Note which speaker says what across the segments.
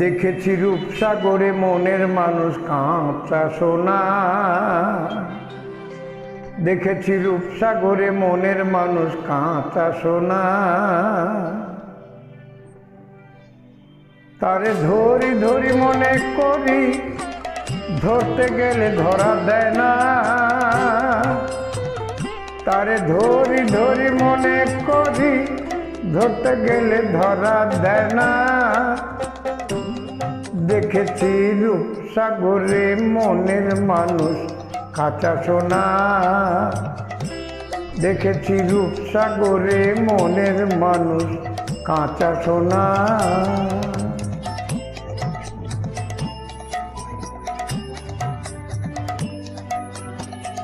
Speaker 1: দেখেছি রূপসাগরে মনের মানুষ কাঁচা সোনা। দেখেছি রূপসাগরে মনের মানুষ কাঁচা সোনা। তারে ধরি ধরি মনে করি, ধরতে গেলে ধরা দেয় না। তারে ধরি ধরি মনে করি, ধরতে গেলে ধরা দেয় না। দেখেছি রূপসাগরে মনের মানুষ, কাঁচা সোনা। দেখেছি রূপসাগরে মনের মানুষ, কাঁচা সোনা।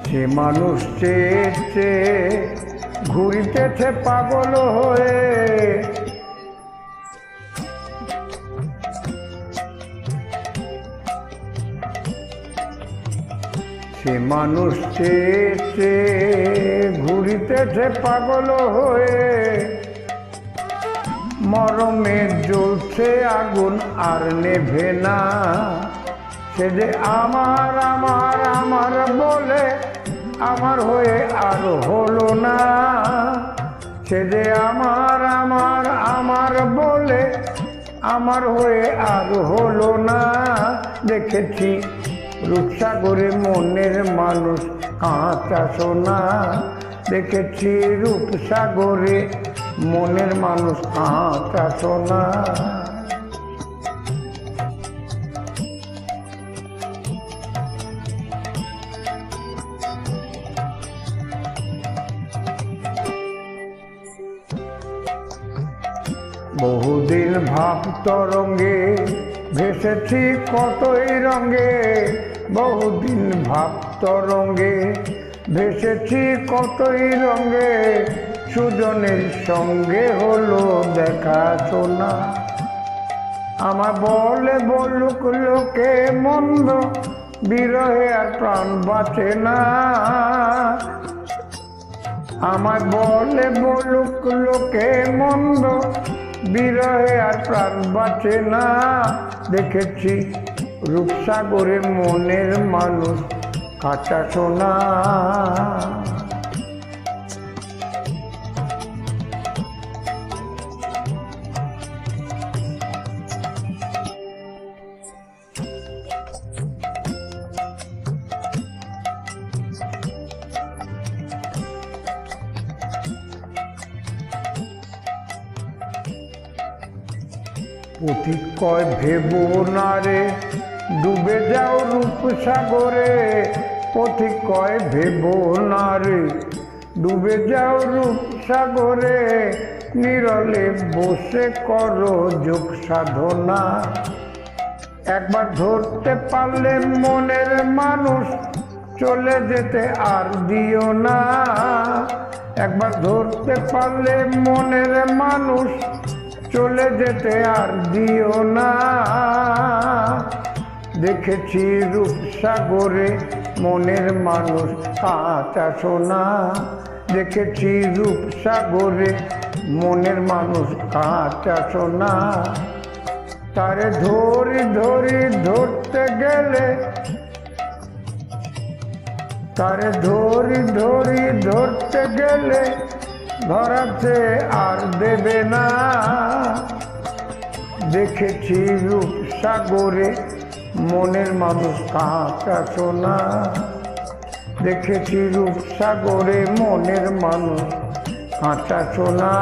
Speaker 1: সে মানুষ চেয়ে ঘুরিতেছে পাগল হয়ে সে মানুষ চেয়ে ঘুরিতেছে পাগল হয়ে। মরমে জ্বলছে আগুন আর নেভে না। সে যে আমার আমার আমার বলে আমার হয়ে আর হলো না। সে যে আমার আমার আমার বলে আমার হয়ে আর হলো না। দেখেছি রূপসাগরে মনের মানুষ কাঁচা সোনা। দেখেছি রূপসাগরে মনের মানুষ কাঁচা সোনা। বহুদিন ভাব তরঙ্গে ভেসেছি কতই রঙে, বহুদিন ভাব তরঙ্গে ভেসেছি কতই রঙে, সুজনের সঙ্গে হলো দেখা শোনা। আমার বলে বলুক লোকে মন্দ, বিরহে আর প্রাণ বাঁচে না। আমার বলে বলুক লোকে মন্দ বিরহে আর প্রাণ বাঁচে না। দেখেছি রূপসাগরে মনের মানুষ কাঁচা সোনা। পথিক কয় ভেবো না রে। ডুবে যাও রূপসাগরে পথিক কয় ভেবো না রে। ডুবে যাও রূপসাগরে, নিরলে বসে করো যোগ সাধনা। একবার ধরতে পারলে মনের মানুষ চলে যেতে আর দিও না। একবার ধরতে পারলে মনের মানুষ চলে যেতে আর দিও না। দেখেছি রূপসাগরে মনের মানুষ কাঁচা সোনা দেখেছি রূপসাগরে মনের মানুষ কাঁচা সোনা তারে ধরি ধরি ধরতে গেলে, তারে ধরি ধরি ধরতে গেলে ধরাতে আর দেবে না। দেখেছি রূপ সাগরে মনের মানুষ কাঁচা সোনা। দেখেছি রূপসাগরে মনের মানুষ কাঁচা সোনা।